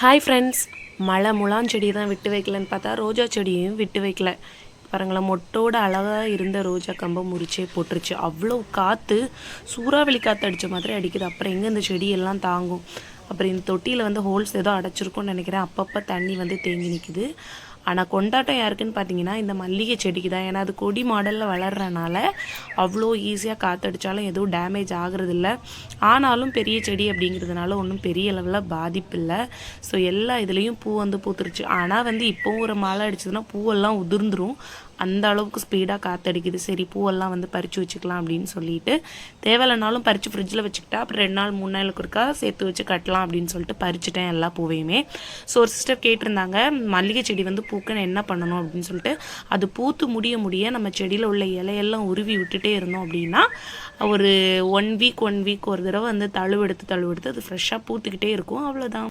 Hi friends மழை முலான் செடி தான் விட்டு வைக்கலன்னு பார்த்தா ரோஜா செடியையும் விட்டு வைக்கல. பாருங்களேன் மொட்டோட அழகாக இருந்த ரோஜா கம்பை முறிச்சே போட்டுருச்சு. அவ்வளோ காற்று சூறாவளி காற்று அடித்த மாதிரி அடிக்குது. அப்புறம் எங்கே இந்த செடியெல்லாம் தாங்கும்? அப்புறம் இந்த தொட்டியில் வந்து ஹோல்ஸ் ஏதோ அடைச்சிருக்கும்னு நினைக்கிறேன். அப்பப்போ தண்ணி வந்து தேங்கி நிற்குது ஆனால் கொண்டாட்டம் யாருக்குன்னு பார்த்தீங்கன்னா இந்த மல்லிகை செடிக்கு தான். ஏன்னா அது கொடி மாடலில் வளர்றனால அவ்வளோ ஈஸியாக காற்றடிச்சாலும் எதுவும் டேமேஜ் ஆகுறதில்ல. ஆனாலும் பெரிய செடி அப்படிங்கிறதுனால ஒன்றும் பெரிய லெவலில் பாதிப்பு இல்லை. ஸோ எல்லா இதுலேயும் பூ வந்து பூத்துருச்சு. ஆனால் வந்து இப்போவும் ஒரு மழை அடிச்சதுன்னா பூவெல்லாம் உதிர்ந்துரும். அந்த அளவுக்கு ஸ்பீடாக காற்றடிக்குது சரி பூவெல்லாம் வந்து பறித்து வச்சுக்கலாம் அப்படின்னு சொல்லிட்டு. தேவையில்லைனாலும் பறித்து ஃப்ரிட்ஜில் வச்சுக்கிட்டா அப்புறம் ரெண்டு நாள் மூணு நாளுக்கு இருக்கா சேர்த்து வச்சு கட்டலாம் அப்படின்னு சொல்லிட்டு பறிச்சுட்டேன் எல்லா பூவையுமே. ஸோ ஒரு சிஸ்டர் கேட்டிருந்தாங்க மல்லிகை செடி வந்து பூ பூக்குன்னு என்ன பண்ணணும் அப்படின்னு சொல்லிட்டு அது பூத்து முடிய முடிய நம்ம செடியில் உள்ள இலையெல்லாம் உருவி விட்டுட்டே இருந்தோம் அப்படின்னா ஒரு ஒன் வீக் ஒன் வீக் ஒரு தடவை வந்து தழுவெடுத்து தழுவெடுத்து அது ஃப்ரெஷ்ஷாக பூத்துக்கிட்டே இருக்கும். அவ்வளோதான்